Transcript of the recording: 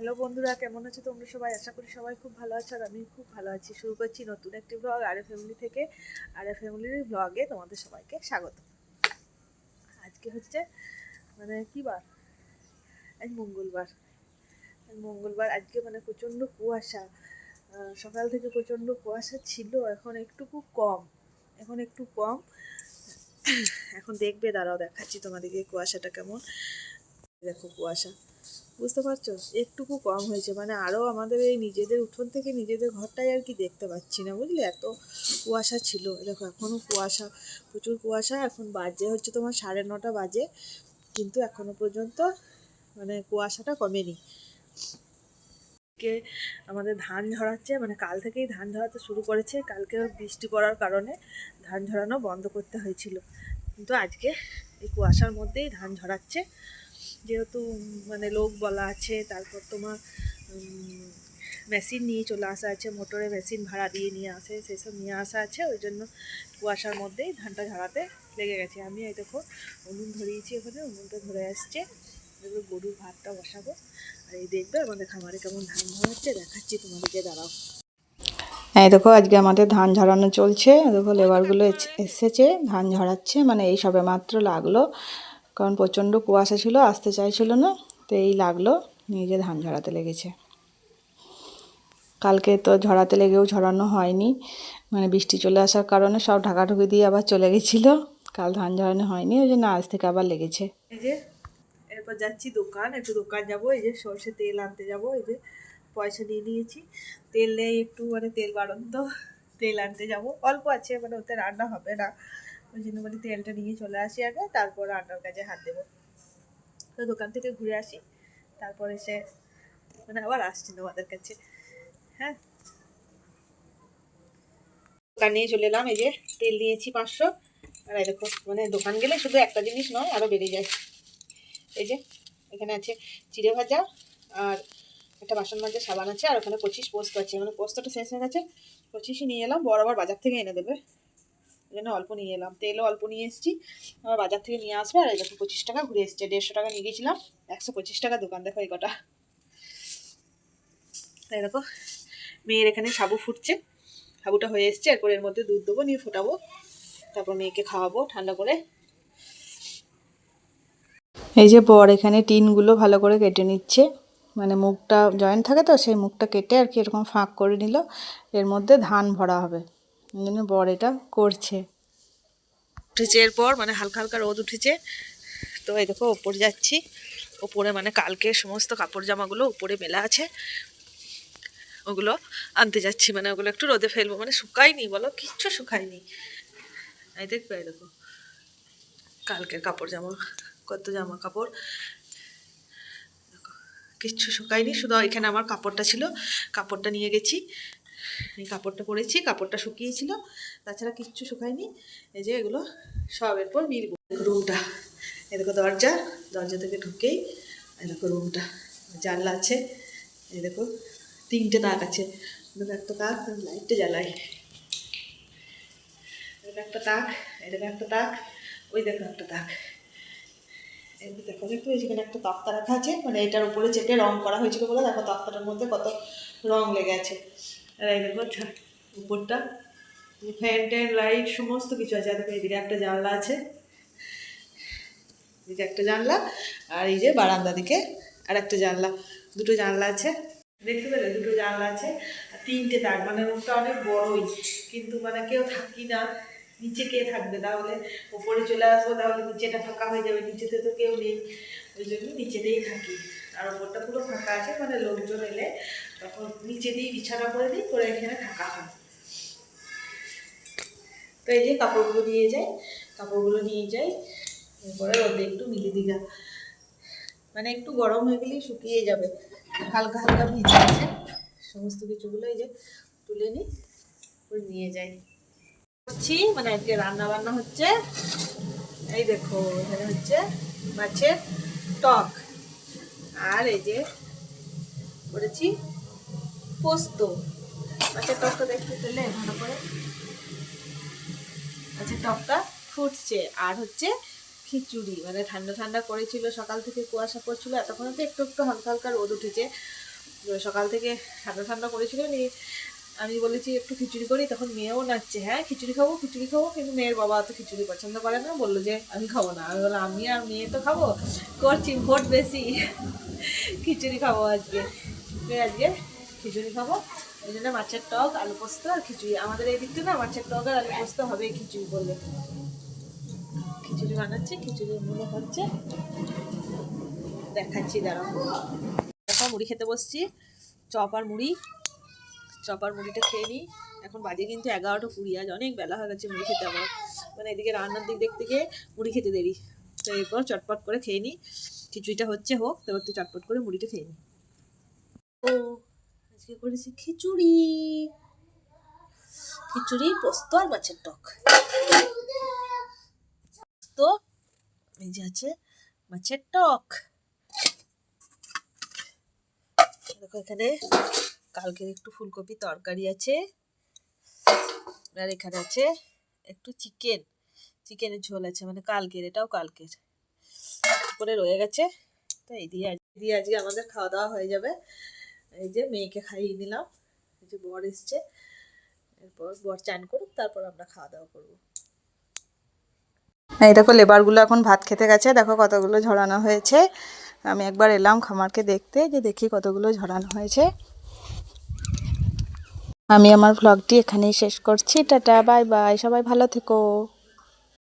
Hello বন্ধুরা, কেমন আছো তোমরা সবাই? আশা করি সবাই খুব ভালো আছো আর আমি খুব ভালো আছি। শুরু করছি নতুন একটি ব্লগ আরে ফ্যামিলি থেকে। আরে ফ্যামিলির ব্লগে তোমাদের সবাইকে স্বাগত। আজকে হচ্ছে মানে কি বার? আজ মঙ্গলবার। মঙ্গলবার, আজকে মানে প্রচণ্ড কুয়াশা। সকাল থেকে প্রচণ্ড কুয়াশা ছিল, এখন একটুকু কম। এখন একটু কম। এখন দেখবে, দাঁড়াও দেখাচ্ছি তোমাদেরকে কুয়াশাটা কেমন। দেখো কুয়াশা। বুঝতে পারছ? একটুকু কম হয়েছে। মানে আরও আমাদের এই নিজেদের উঠোন থেকে নিজেদের ঘরটাই আর কি দেখতে পাচ্ছি না, বুঝলে? এত কুয়াশা ছিল। দেখো এখনও কুয়াশা, প্রচুর কুয়াশা। এখন বাজে হচ্ছে তোমার সাড়ে নটা বাজে। কিন্তু এখনও পর্যন্ত মানে কুয়াশাটা কমেনি। আমাদের ধান ঝরাচ্ছে মানে কাল থেকেই ধান ঝরাতে শুরু করেছে। কালকে বৃষ্টি পড়ার কারণে ধান ঝরানো বন্ধ করতে হয়েছিল। কিন্তু আজকে এই কুয়াশার মধ্যেই ধান ঝরাচ্ছে। যেহেতু মানে লোক বলা আছে, তারপর তোমার মেশিন নিয়ে চলে আসা আছে, মোটরে মেশিন ভাড়া দিয়ে নিয়ে আসে, সেসব নিয়ে আসা আছে, ওই জন্য কুয়াশার মধ্যেই ধানটা ঝাড়াতে লেগে গেছে। আমি এই দেখো উনুন ধরিয়েছি ওখানে উনুনটা ধরে আসছে। এবার গরুর ভাতটা বসাবো। আর এই দেখবে আমাদের খামারে কেমন ধান ধরাচ্ছে দেখাচ্ছি তোমাদেরকে, দাঁড়াও। এই দেখো, আজকে আমাদের ধান ঝরানো চলছে। দেখো, লেবারগুলো এস- এসেছে, ধান ঝরাচ্ছে মানে এই সবে মাত্র লাগল। কারণ প্রচণ্ড কুয়াশা ছিল, আসতে চাইছিল না, তো এই লাগল নিজে ধান ঝরাতে লেগেছে। কালকে তো ঝরাতে লেগেও ঝরানো হয়নি মানে বৃষ্টি চলে আসার কারণে সব ঢাকাঢুকি দিয়ে আবার চলে গেছিল, কাল ধান ঝরানো হয়নি, ওই জন্য আজ থেকে আবার লেগেছে। এই যে, এরপর যাচ্ছি দোকান, একটু দোকান যাব, এই যে সর্ষে তেল আনতে যাব, এই যে পয়সা নিয়ে নিয়েছি, তেল নেই একটু মানে তেল বাড়ন তো তেল আনতে যাব, অল্প আছে মানে ওতে রান্না হবে না। ওই জন্য মানে তেলটা নিয়ে চলে আসি আগে, তারপর রান্নার কাজে হাত দেবো। তো দোকান থেকে ঘুরে আসি, তারপর এসে মানে আবার আসছি তোমাদের কাছে হ্যাঁ। দোকান নিয়ে চলে এলাম, এই যে তেল নিয়েছি পাঁচশো। আর দেখো মানে দোকান গেলে শুধু একটা জিনিস নয় আরও বেড়ে যায়। এই যে, এখানে আছে চিড়ে ভাজা আর একটা বাসন মাজার সাবান আছে, আর ওখানে পঁচিশ পোস্ত আছে। মানে পোস্তটা শেষ হয়ে গেছে, পঁচিশই নিয়ে এলাম, বড় বাজার থেকে এনে দেবে। জন্য অল্প নিয়ে এলাম। তেলও অল্প নিয়ে এসেছি। আবার বাজার থেকে নিয়ে আসবে, আর দেখো পঁচিশ টাকা ঘুরে এসছে। দেড়শো টাকা নিয়ে গেছিলাম, একশো পঁচিশ টাকা দোকান। দেখো এই কটা। তাই দেখো, মেয়ের এখানে সাবু ফুটছে। সাবুটা হয়ে এসছে, এরপর এর মধ্যে দুধ দেবো, নিয়ে ফোটাবো। তারপর মেয়েকে খাওয়াবো ঠান্ডা করে। এই যে বর এখানে টিনগুলো ভালো করে কেটে নিচ্ছে। মানে মুখটা জয়েন্ট থাকে তো, সেই মুখটা কেটে আর কি এরকম ফাঁক করে নিল। এর মধ্যে ধান ভরা হবে। জন্য বর এটা করছে। উঠেছে এরপর মানে হালকা হালকা রোদ উঠেছে। তো এই দেখো, ওপর যাচ্ছি। ওপরে মানে কালকে সমস্ত কাপড় জামাগুলো উপরে মেলা আছে। ওগুলো আনতে যাচ্ছি মানে ওগুলো একটু রোদে ফেলব। মানে শুকায়নি, বলো, কিচ্ছু শুকায়নি। এই দেখবে, এই দেখো। কালকের কাপড় জামা, কত জামা কাপড়। কিচ্ছু শুকায়নি, শুধু এখানে আমার কাপড়টা ছিল। কাপড়টা নিয়ে গেছি। কাপড়টা পরেছি, কাপড়টা শুকিয়েছিল, তাছাড়া কিচ্ছু শুকায়নি। এই যে এগুলো সব এরপর মিলবো। রুমটা দেখো দরজা দরজা থেকে ঢুকেই দেখো রুমটা, জানলা আছে, এই দেখো তিনটে তাক আছে একটা তাক, লাইটটা জ্বালাই। এটা একটা তাক এটা একটা তাক, ওই দেখো একটা তাক। দেখো দেখো যেখানে একটা তক্তা রাখা আছে মানে এটার উপরে চেপে রং করা হয়েছিল বলে, দেখো তক্তাটার মধ্যে কত রং লেগে আছে। আর এই দেখো উপরটা। ফ্যান ট্যান, লাইট, সমস্ত কিছু আছে। দেখো, এদিকে একটা জানলা আছে। এদিকে একটা জানলা, আর এই যে বারান্দা দিকে আর একটা জানলা। দুটো জানলা আছে। দেখতে পেলে? দুটো জানলা আছে। আর তিনটে তার। মানে রুমটা অনেক বড়ই। কিন্তু মানে কেউ থাকি না। নিচে কে থাকবে? তাহলে উপরে চলে আসব, তাহলে নিচেটা ফাঁকা হয়ে যাবে, নিচেতে তো কেউ নেই। ওই জন্য নিচেতেই থাকি। আর ওপরটা পুরো ফাঁকা আছে মানে লোকজন এলে তখন নিচেতেই বিছানা করে দিই, করে এখানে থাকা হয়। তো এই যে কাপড়গুলো নিয়ে যাই, কাপড়গুলো নিয়ে যাই, এরপরে রোদে একটু মিলি দিঘা মানে একটু গরম হয়ে গেলেই শুকিয়ে যাবে। হালকা হালকা ভিজে আছে। সমস্ত কিছুগুলো এই যে তুলে নিই নিয়ে যাই। করছি। মানে আজকে রান্না বান্না হচ্ছে। এই দেখো, এখানে হচ্ছে মাছের টক। আর এই যে করেছি পোস্ত। মাছের টকটা দেখতে পেলে ভালো করে। মাছের টকটা ফুটছে। আর হচ্ছে খিচুড়ি। মানে ঠান্ডা ঠান্ডা করেছিল, সকাল থেকে কুয়াশা পড়ছিল, এতক্ষণে তো একটু একটু হালকা হালকা রোদ উঠেছে। সকাল থেকে ঠান্ডা ঠান্ডা করেছিল নি আমি বলেছি, একটু খিচুড়ি করি, তখন মেয়েও নাচছে হ্যাঁ খিচুড়ি খাব খিচুড়ি খাব, কিন্তু মেয়ের বাবা তো খিচুড়ি পছন্দ করে না, বলল যে, আমি খাব না। আমি বললাম, আমি আর মেয়ে তো খাব? করছি ভোট বেশি। খিচুড়ি খাব আজকে। আজকে খিচুড়ি খাব। ওই জন্য মাছের টক, আলু পোস্ত আর খিচুড়ি। আমাদের এই দিকটা না, মাছের টক আর আলু পোস্ত হবে খিচুড়ি করলে। খিচুড়ি বানাচ্ছে, খিচুড়ি মনে হচ্ছে। দেখাচ্ছি, দাঁড়াও। দেখো, মুড়ি খেতে বসছি। চপ আর মুড়ি। চপ আর মুড়িটা খেয়ে নিই। এখন বাজে কিন্তু এগারোটা কুড়ি, আজ অনেক বেলা হয়ে গেছে মুড়ি খেতে আমার। মানে এদিকে রান্নার দিক দেখতে গিয়ে মুড়ি খেতে দেরি। তো এরপর চটপট করে খেয়ে নিই। খিচুড়িটা হচ্ছে হোক তারপর একটু চটপট করে মুড়িটা খেয়ে নিই। ও, আজকে করেছি খিচুড়ি। খিচুড়ি, পোস্ত আর মাছের টক। পোস্ত, এই যে আছে মাছের টক। দেখো এখানে কালকের একটু ফুলকপি তরকারি আছে। আর এখানে আছে একটু চিকেন। চিকেনের ঝোল আছে মানে কালকের, এটাও কালকের। করে রয়ে গেছে। তো এই দিয়ে দিয়ে আজকে আমাদের খাওয়া দাওয়া হয়ে যাবে। এই যে মেয়েকে খাইয়ে নিলাম। এই যে বর এসছে। এরপর বর চান করুক, তারপর আমরা খাওয়া দাওয়া করব। এই দেখো, লেবারগুলো এখন ভাত খেতে গেছে। দেখো কতগুলো ঝরানো হয়েছে। আমি একবার এলাম খামারকে দেখতে, যে দেখি কতগুলো ঝরানো হয়েছে। আমি আমার ভ্লগটি এখানেই শেষ করছি। টাটা বাই বাই সবাই ভালো থেকো।